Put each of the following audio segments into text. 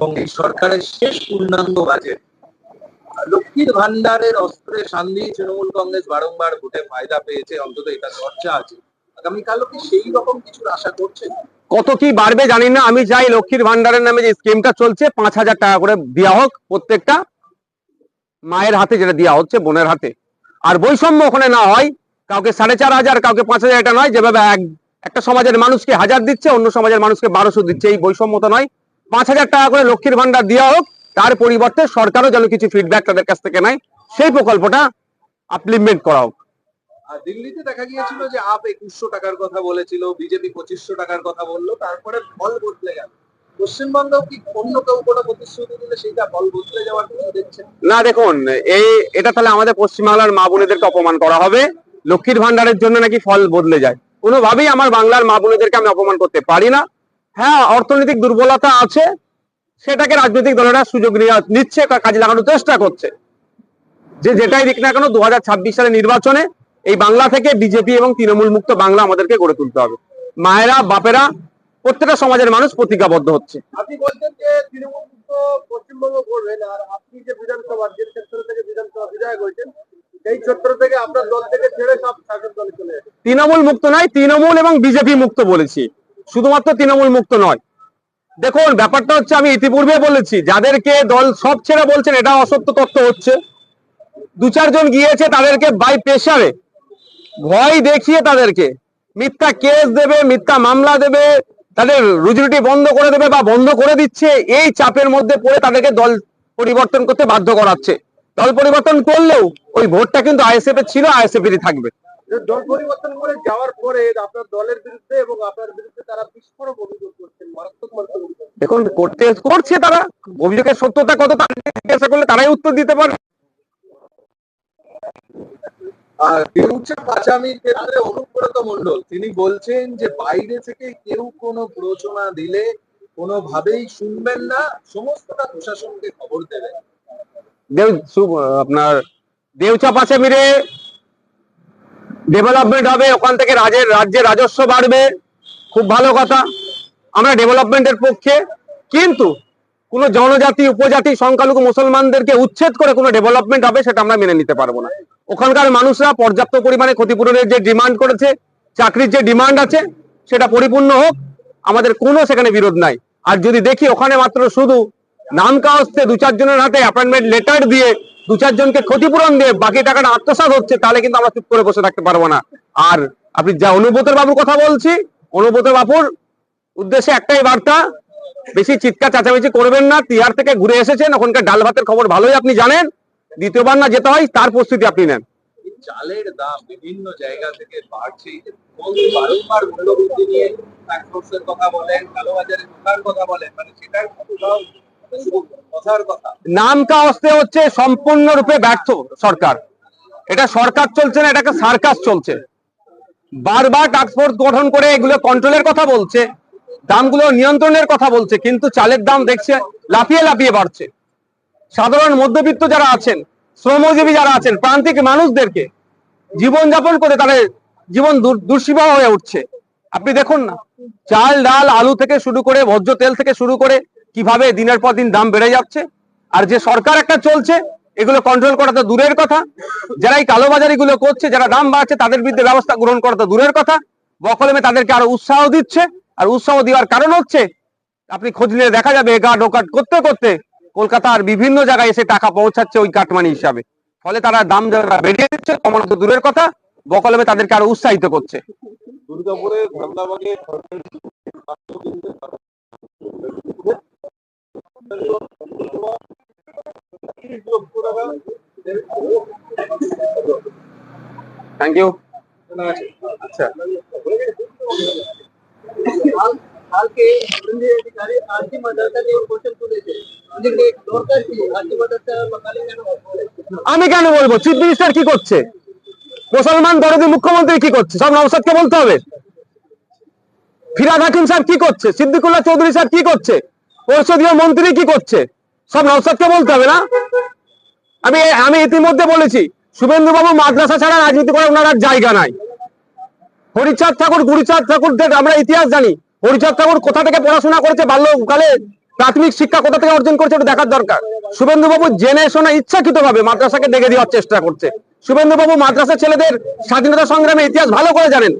এবং এই সরকারের শেষ পূর্ণাঙ্গ বাজেট। লক্ষ্মীর ভান্ডারের অস্ত্রে সান্দি তৃণমূল কংগ্রেস বারংবার ভোটে ফায়দা পেয়েছে, অন্তত এটা চর্চা আছে। আগামীকালও কি সেই রকম কিছুর আশা করছেন কত কি বাড়বে জানি না, আমি চাই লক্ষ্মীর ভান্ডারের নামে যে স্কিমটা চলছে, পাঁচ হাজার টাকা করে দেওয়া হোক প্রত্যেকটা, মায়ের হাতে যেটা দেওয়া হচ্ছে, বোনের হাতে। আর বৈষম্য ওখানে না হয়, কাউকে সাড়ে চার হাজার, কাউকে পাঁচ হাজার, এটা নয়, যেভাবে এক একটা সমাজের মানুষকে হাজার দিচ্ছে, অন্য সমাজের মানুষকে বারোশো দিচ্ছে, এই বৈষম্যতা নয়। পাঁচ হাজার টাকা করে লক্ষ্মীর ভান্ডার দেওয়া হোক তার পরিবর্তে সরকারও যেন কিছু ফিডব্যাক তাদের কাছ থেকে নেয় সেই প্রকল্পটা আপলিমেন্ট করা হোক। দিল্লিতে দেখা গিয়েছিল যে আপ একুশশো টাকার কথা বলেছিল বিজেপি পঁচিশশো টাকার কথা বলল তারপরে ফল বদলে গেল। পশ্চিমবঙ্গেও কি অন্য কেউ কোনো প্রতিশ্রুতি দিলে সেইটা ফল বদলে যাওয়ার কিছু দেখছেন? না দেখুন এই এটা তাহলে আমাদের পশ্চিমবাংলার মা বোনেদেরকে অপমান করা হবে। লক্ষ্মীর ভান্ডারের জন্য নাকি ফল বদলে যায়। কোনোভাবেই আমার বাংলার মা বোনেদেরকে আমি অপমান করতে পারি না। হ্যাঁ অর্থনৈতিক দুর্বলতা আছে সেটাকে রাজনৈতিক দলেরা সুযোগ নিচ্ছে কাজে লাগানোর চেষ্টা করছে। যে যেটাই দিক না কেন দু সালে নির্বাচনে এই বাংলা থেকে বিজেপি এবং তৃণমূল মুক্ত বাংলা আমাদেরকে গড়ে তুলতে হবে। মায়েরা বাপেরা প্রত্যেকটা সমাজের মানুষ প্রতিজ্ঞাবদ্ধ হচ্ছে। আপনি বলছেন যে তৃণমূল মুক্ত পশ্চিমবঙ্গ করবেন আর আপনি যে বিধানসভা যে ক্ষেত্র থেকে বিধানসভা বিধায়ক হয়েছেন সেই ক্ষেত্র থেকে আপনার দল থেকে ছেড়ে সব শাসক দলে চলে যাবে তৃণমূল মুক্ত নয় তৃণমূল এবং বিজেপি মুক্ত বলেছি। শুধুমাত্র তৃণমূল মুক্ত নয়। দেখুন, ব্যাপারটা হচ্ছে আমি ইতিপূর্বে বলেছি, যাদেরকে দল সব ছেড়ে বলছেন, এটা অসত্য তথ্য হচ্ছে। দু চারজন গিয়েছে তাদেরকে বাই প্রেশারে ভয় দেখিয়ে তাদেরকে। মিথ্যা কেস দেবে, মিথ্যা মামলা দেবে, তাদের রুজিরুটি বন্ধ করে দেবে বা বন্ধ করে দিচ্ছে, এই চাপের মধ্যে পড়ে তাদেরকে দল পরিবর্তন করতে বাধ্য করাচ্ছে। দল পরিবর্তন করলেও ওই ভোটটা কিন্তু আইএসএফ এর ছিল আইএসএফ এরই থাকবে। দল পরিবর্তন করে যাওয়ার পরে আপনার দলের বিরুদ্ধে এবং আপনার বিরুদ্ধে তারা বিস্ফোরক অভিযোগ করছেন মারাত্মক। দেখুন করতে করছে তারা। অভিযোগের সত্যতা কত জিজ্ঞাসা করলে তারাই উত্তর দিতে পারে। পাচামির ক্ষেত্রে অনুব্রত মন্ডল তিনি বলছেন যে বাইরে থেকে কেউ কোনো প্ররোচনা দিলে কোনোভাবেই শুনবেন না সমস্তটা প্রশাসনকে খবর দেবেন। দেউ আপনার দেউচা পাশে মিরে ডেভেলপমেন্ট হবে, ওখান থেকে রাজের রাজ্যের রাজস্ব বাড়বে, খুব ভালো কথা। আমরা ডেভেলপমেন্টের পক্ষে, কিন্তু কোনো জনজাতি, উপজাতি, সংখ্যালঘু মুসলমানদেরকে উচ্ছেদ করে কোনো ডেভেলপমেন্ট হবে, সেটা আমরা মেনে নিতে পারব না। ওখানকার মানুষরা পর্যাপ্ত পরিমাণে ক্ষতিপূরণের যে ডিমান্ড করেছে, চাকরির যে ডিমান্ড আছে, সেটা পরিপূর্ণ হোক, আমাদের কোনো সেখানে বিরোধ নাই। আর যদি দেখি ওখানে মাত্র শুধু নাম কাওয়াজতে দু চারজনের হাতে অ্যাপয়েন্টমেন্ট লেটার দিয়ে দু চারজনকে ক্ষতিপূরণ দিয়ে বাকি টাকাটা আত্মসাৎ হচ্ছে, তাহলে কিন্তু আমরা চুপ করে বসে থাকতে পারব না। আর আপনি যা অনুব্রতের বাবুর কথা বলছি অনুব্রত বাবুর উদ্দেশ্যে একটাই বার্তা, বেশি চিৎকার চেঁচামেচি করবেন না, তিহার থেকে ঘুরে এসেছেন, ওখানকার ডাল ভাতের খবর ভালোই আপনি জানেন, দ্বিতীয়বার না যেতে হয়, তার প্রস্তুতি আপনি নেন। চালের দাম বিভিন্ন জায়গা থেকে বাড়ছে কথা বলেন কথা বলেন মানে নাম কাওয়াজতে হচ্ছে সম্পূর্ণরূপে ব্যর্থ সরকার। এটা সরকার চলছে না, এটাকে সার্কাস চলছে। বারবার টাস্কফোর্স গঠন করে এগুলো কন্ট্রোলের কথা বলছে, দামগুলো নিয়ন্ত্রণের কথা বলছে, কিন্তু চালের দাম দেখছে লাফিয়ে লাফিয়ে বাড়ছে। সাধারণ মধ্যবিত্ত যারা আছেন, শ্রমজীবী যারা আছেন, প্রান্তিক মানুষদেরকে জীবনযাপন করে তাদের জীবন দুর- হয়ে উঠছে। আপনি দেখুন না, চাল, ডাল, আলু থেকে শুরু করে ভোজ্য তেল থেকে শুরু করে কীভাবে দিনের পর দিন দাম বেড়ে যাচ্ছে? আর যে সরকার একটা চলছে, এগুলো কন্ট্রোল করা তো দূরের কথা। যারা এই কালোবাজারি গুলো করছে, যারা দাম বাড়ছে তাদের বিরুদ্ধে ব্যবস্থা গ্রহণ করা তো দূরের কথা। বকলমে তাদেরকে আরও উৎসাহ দিচ্ছে। আর উৎসাহ দেওয়ার কারণ হচ্ছে, আপনি খোঁজ নিলে দেখা যাবে গার্ড ওকাট করতে করতে কলকাতার বিভিন্ন জায়গায় এসে টাকা পৌঁছাচ্ছে ওই কাটমানি হিসাবে। ফলে তারা দাম যারা বেড়ে দিচ্ছে কমানো দূরের কথা, বকলমে তাদেরকে আরও উৎসাহিত করছে। দুর্গাপুরে থ্যাংক ইউ আচ্ছা। কালকে অধিকারী মাদ্রাসা নিয়ে কোশ্চেন তুলেছে। আমি কেন বলব? চিফ মিনিস্টার কি করছে? মুসলমান দরদি মুখ্যমন্ত্রী কি করছে? সব নওসাদকে বলতে হবে। ফিরাদ হাকিম সাহেব কি করছে? সিদ্দিকুল্লাহ চৌধুরী সাহেব কি করছে? পরিষদীয় মন্ত্রী কি করছে? সব নওসাদকে বলতে হবে না? আমি আমি ইতিমধ্যে বলেছি, শুভেন্দুবাবু মাদ্রাসা ছাড়া রাজনীতি করে ওনার জায়গা নাই। হরিচাঁদ ঠাকুর, গুরিচাঁদ ঠাকুরদের আমরা ইতিহাস জানি, হরিচাঁদ ঠাকুর কোথা থেকে পড়াশোনা করেছে, বাল্যকালে প্রাথমিক শিক্ষা কোথা থেকে অর্জন করছে, ওটা দেখার দরকার। শুভেন্দুবাবু জেনে শোনা ইচ্ছাকৃত ভাবে মাদ্রাসাকে ডেকে দেওয়ার চেষ্টা করছে। শুভেন্দুবাবু মাদ্রাসা ছেলেদের স্বাধীনতা সংগ্রামে ইতিহাস ভালো করে জানেন।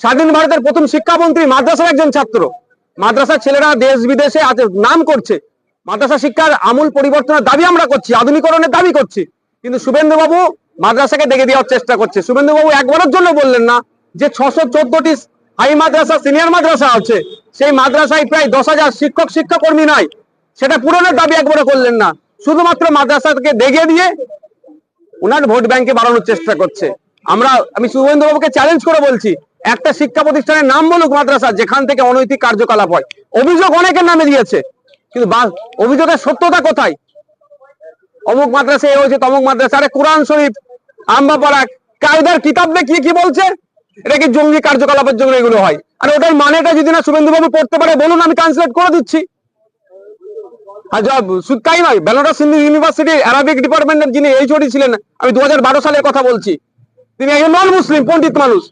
স্বাধীন ভারতের প্রথম শিক্ষামন্ত্রী মাদ্রাসার একজন ছাত্র। মাদ্রাসার ছেলেরা দেশ বিদেশে নাম করছে। মাদ্রাসা শিক্ষার আমূল পরিবর্তনের দাবি আমরা করছি, আধুনিকরণের দাবি করছি। কিন্তু শুভেন্দু বাবু মাদ্রাসাকে দেখে দেওয়ার চেষ্টা করছে। শুভেন্দু বাবু একবারের জন্য বললেন না যে ছশো চোদ্দটি হাই মাদ্রাসা, সিনিয়র মাদ্রাসা আছে। সেই মাদ্রাসায় প্রায় দশ হাজার শিক্ষক, শিক্ষাকর্মী নাই। সেটা পূরণের দাবি একবারও করলেন না। শুধুমাত্র মাদ্রাসাকে দেখে দিয়ে ওনার ভোট ব্যাংকে বাড়ানোর চেষ্টা করছে। আমরা, আমি শুভেন্দু বাবুকে চ্যালেঞ্জ করে বলছি একটা শিক্ষা প্রতিষ্ঠানের নাম বলুক মাদ্রাসা, যেখান থেকে অনৈতিক কার্যকলাপ হয়। অভিযোগ অনেকের নামে দিয়েছে, কিন্তু অভিযোগের সত্যতা কোথায়? অমুক মাদ্রাসা এ হয়েছে, তমুক মাদ্রাসা, আরে কোরআন শরীফ, আম্বাপাড়া, কায়দার কিতাবে কি কি বলছে? এটা কি জঙ্গি কার্যকলাপের জন্য এগুলো হয়? আর ওটার মানেটা যদি না শুভেন্দু বাবু পড়তে পারে, বলুন, আমি ট্রান্সলেট করে দিচ্ছি। তাই নয়, বেনারস হিন্দু ইউনিভার্সিটির অ্যারাবিক ডিপার্টমেন্টের যিনি এইচওডি ছিলেন, আমি দু সালের কথা বলছি। তিনি একজন নন মুসলিম পণ্ডিত মানুষ।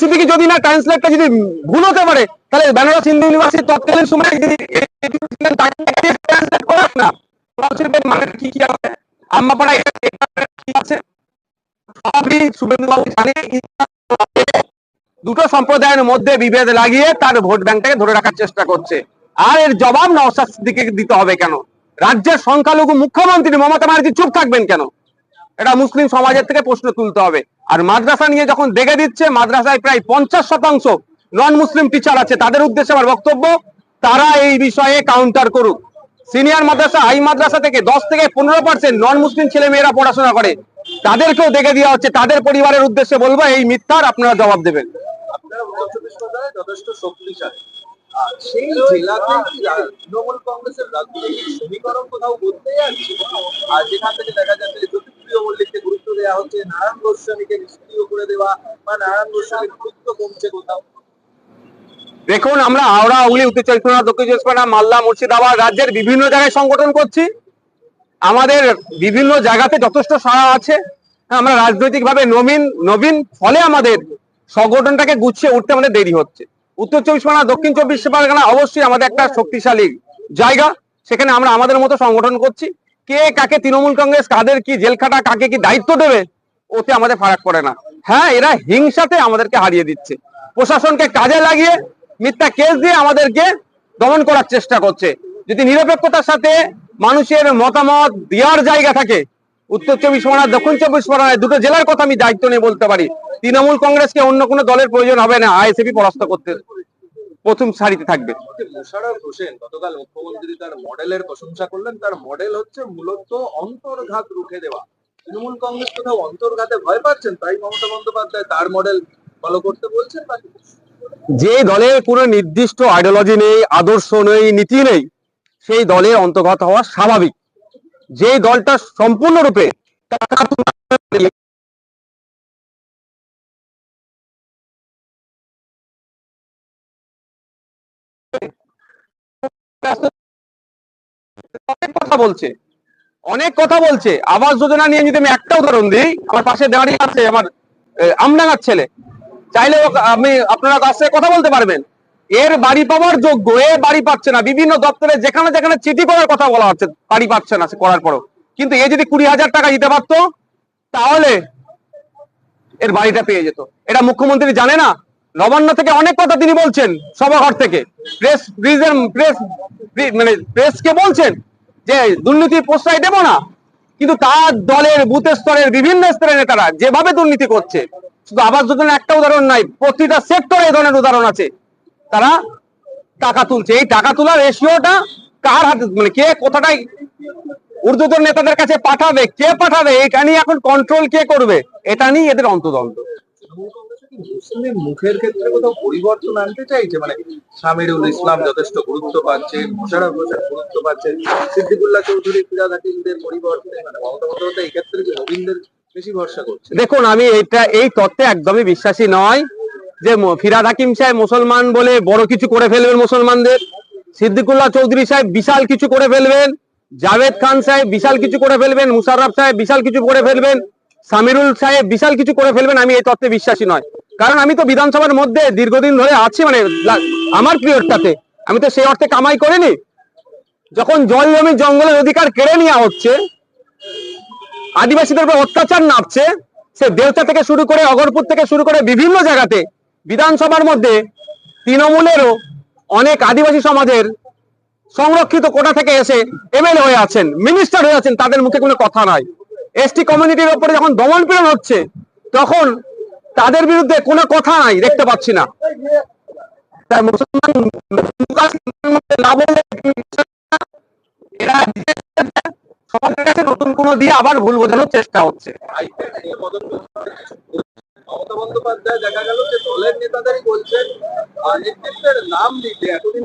সিদ্দিকি যদি না ট্রান্সলেটটা যদি ভুল হতে পারে, তাহলে বেনারস হিন্দু তৎকালীন ট্রান্সলেট না। মানে কি কি আছে? আম্মাপাড়া কি আছে? শুভেন্দুবাবু জানে, দুটো সম্প্রদায়ের মধ্যে বিভেদ লাগিয়ে তার ভোট ব্যাংকটাকে ধরে রাখার চেষ্টা করছে। আর এর জবাব নওসাদ সিদ্দিকে দিতে হবে কেন? রাজ্যের সংখ্যালঘু মুখ্যমন্ত্রী মমতা ব্যানার্জি চুপ থাকবেন কেন? এটা মুসলিম সমাজের থেকে প্রশ্ন তুলতে হবে। আর মাদ্রাসা নিয়ে যখন দেখে দিচ্ছে, মাদ্রাসায় প্রায় পঞ্চাশ শতাংশ নন মুসলিম টিচার আছে, তাদের উদ্দেশ্যে আমার বক্তব্য, তারা এই বিষয়ে কাউন্টার করুক। সিনিয়র মাদ্রাসা, হাই মাদ্রাসা থেকে দশ থেকে পনেরো পার্সেন্ট নন মুসলিম ছেলে মেয়েরা পড়াশোনা করে। তাদেরকেও দেখে দেওয়া হচ্ছে, তাদের পরিবারের উদ্দেশ্যে বলব, এই মিথ্যার আপনারা জবাব দেবেন। সেই জেলাতে তৃণমূল কংগ্রেসের রাজনৈতিক সমীকরণ কোথাও বদলে যাচ্ছে? আর যেখান থেকে দেখা যাচ্ছে দেওয়া হচ্ছে নারায়ণ গোস্বামীকে নিষ্ক্রিয় করে দেওয়া বা নারায়ণ গোস্বামীর গুরুত্ব কমছে কোথাও? দেখুন, আমরা হাওড়া, হুগলি, উত্তর চব্বিশ পরগনা, দক্ষিণ চব্বিশ পরগনা, মালদা, মুর্শিদাবাদ রাজ্যের বিভিন্ন জায়গায় সংগঠন করছি। আমাদের বিভিন্ন জায়গাতে যথেষ্ট সাড়া আছে। আমরা রাজনৈতিক ভাবে নবীন নবীন ফলে আমাদের সংগঠনটাকে গুছিয়ে উঠতে আমাদের দেরি হচ্ছে। উত্তর চব্বিশ পরগনা, দক্ষিণ চব্বিশ পরগনা অবশ্যই আমাদের একটা শক্তিশালী জায়গা। সেখানে আমরা আমাদের মতো সংগঠন করছি। কে কাকে তৃণমূল কংগ্রেস, কাদের কি জেলখাটা কাকে কি দায়িত্ব দেবে, ওতে আমাদের ফারাক পড়ে না। হ্যাঁ এরা হিংসাতে আমাদেরকে হারিয়ে দিচ্ছে। প্রশাসনকে কাজে লাগিয়ে মিথ্যা কেস দিয়ে আমাদেরকে দমন করার চেষ্টা করছে। যদি নিরপেক্ষতার সাথে মানুষের মতামত দেওয়ার জায়গা থাকে, উত্তর চব্বিশ পরগনা, দক্ষিণ চব্বিশ পরগনায় দুটো জেলার কথা আমি দায়িত্ব নিয়ে বলতে পারি। তৃণমূল কংগ্রেসকে অন্য কোনো দলের প্রয়োজন হবে না আইএসএপি পরাস্ত করতে প্রথম সারিতে থাকবে। মোশাররফ হোসেন গতকাল মুখ্যমন্ত্রী তার মডেলের প্রশংসা করলেন। তার মডেল হচ্ছে মূলত অন্তর্ঘাত রুখে দেওয়া। তৃণমূল কংগ্রেস কোথাও অন্তর্ঘাতে ভয় পাচ্ছেন? তাই মমতা বন্দ্যোপাধ্যায় তার মডেল ফলো করতে বলছেন নাকি যে দলের কোনো নির্দিষ্ট আইডিওলজি নেই আদর্শ নেই নীতি নেই সেই দলের অন্তর্গত হওয়া স্বাভাবিক। যে দলটা সম্পূর্ণরূপে বলছে। অনেক কথা বলছে। আবাস যোজনা নিয়ে যদি আমি একটা উদাহরণ দিই, আমার পাশে দাঁড়িয়ে আছে আমার আমডাঙ্গার ছেলে। চাইলে আমি আপনারা কাছে কথা বলতে পারবেন। এর বাড়ি পাওয়ার যোগ্য, এ বাড়ি পাচ্ছে না। বিভিন্ন দপ্তরে যেখানে যেখানে চিঠি করার কথা বলা হচ্ছে, বাড়ি পাচ্ছে না করার পরও। কিন্তু এ যদি কুড়ি হাজার টাকা দিতে পারতো, তাহলে এর বাড়িটা পেয়ে যেত। এটা মুখ্যমন্ত্রী জানে না। নবান্ন থেকে অনেক কথা তিনি বলছেন সভাঘর থেকে। প্রেস প্রেস মানে প্রেসকে বলছেন যে দুর্নীতি প্রশ্রয় দেব না, কিন্তু তার দলের বুথ স্তরের বিভিন্ন স্তরের নেতারা যেভাবে দুর্নীতি করছে, শুধু আবাস যোজনা একটা উদাহরণ নাই প্রতিটা সেক্টরে এই ধরনের উদাহরণ আছে। তারা টাকা তুলছে। এই টাকা তোলার রেশিওটা কার হাতে মানে কে কোথাটাই ঊর্ধ্বতন নেতাদের কাছে পাঠাবে, কে পাঠাবে, এটা নিয়ে এখন কন্ট্রোল কে করবে, এটা নিয়ে এদের কি মুসলিম মুখের ক্ষেত্রে কোথাও পরিবর্তন আনতে চাইছে? মানে সামিরুল ইসলাম যথেষ্ট গুরুত্ব পাচ্ছে, মোশাররফ হোসেন গুরুত্ব পাচ্ছে, সিদ্দিকুল্লাহ চৌধুরী ফিরাদ হাকিমদের পরিবর্তে মানে মমতা বন্দ্যোপাধ্যায় ক্ষেত্রে কি নবীনদের বেশি ভরসা করছে। দেখুন, আমি এটা এই তত্ত্বে একদমই বিশ্বাসী নয় যে ফিরাদ হাকিম সাহেব মুসলমান বলে বড় কিছু করে ফেলবেন মুসলমানদের, সিদ্দিকুল্লাহ চৌধুরী সাহেব বিশাল কিছু করে ফেলবেন, জাভেদ খান সাহেব বিশাল কিছু করে ফেলবেন, মুশাররফ সাহেব বিশাল কিছু করে ফেলবেন, সামিরুল সাহেব বিশাল কিছু করে ফেলবেন, আমি এই তত্ত্বে বিশ্বাসী নয়। কারণ আমি তো বিধানসভার মধ্যে দীর্ঘদিন ধরে আছি মানে আমার পিরিয়ডটাতে আমি তো সেই অর্থে কামাই করিনি। যখন জল জমি জঙ্গলের অধিকার কেড়ে নেওয়া হচ্ছে, আদিবাসীদের উপর অত্যাচার নামছে, সে দেওতা থেকে শুরু করে অগরপুর থেকে শুরু করে বিভিন্ন জায়গাতে বিধানসভার মধ্যে তৃণমূলেরও অনেক আদিবাসী সমাজের সংরক্ষিত কোটা থেকে এসে এমএলএ হয়ে আছেন মিনিস্টার হয়ে আছেন, তাদের মুখে কোনো কথা নাই। এসটি কমিউনিটির ওপরে যখন দমন পীড়ন হচ্ছে, তখন তাদের বিরুদ্ধে কোনো কথা নাই, দেখতে পাচ্ছি না মুসলমান নতুন কোনো দিয়ে আবার ভুল বোঝানোর চেষ্টা হচ্ছে। মমতা বন্দ্যোপাধ্যায় দেখা গেল যে দলের নেতাদেরই বলছেন নেতৃত্বের নাম দিতে এতদিন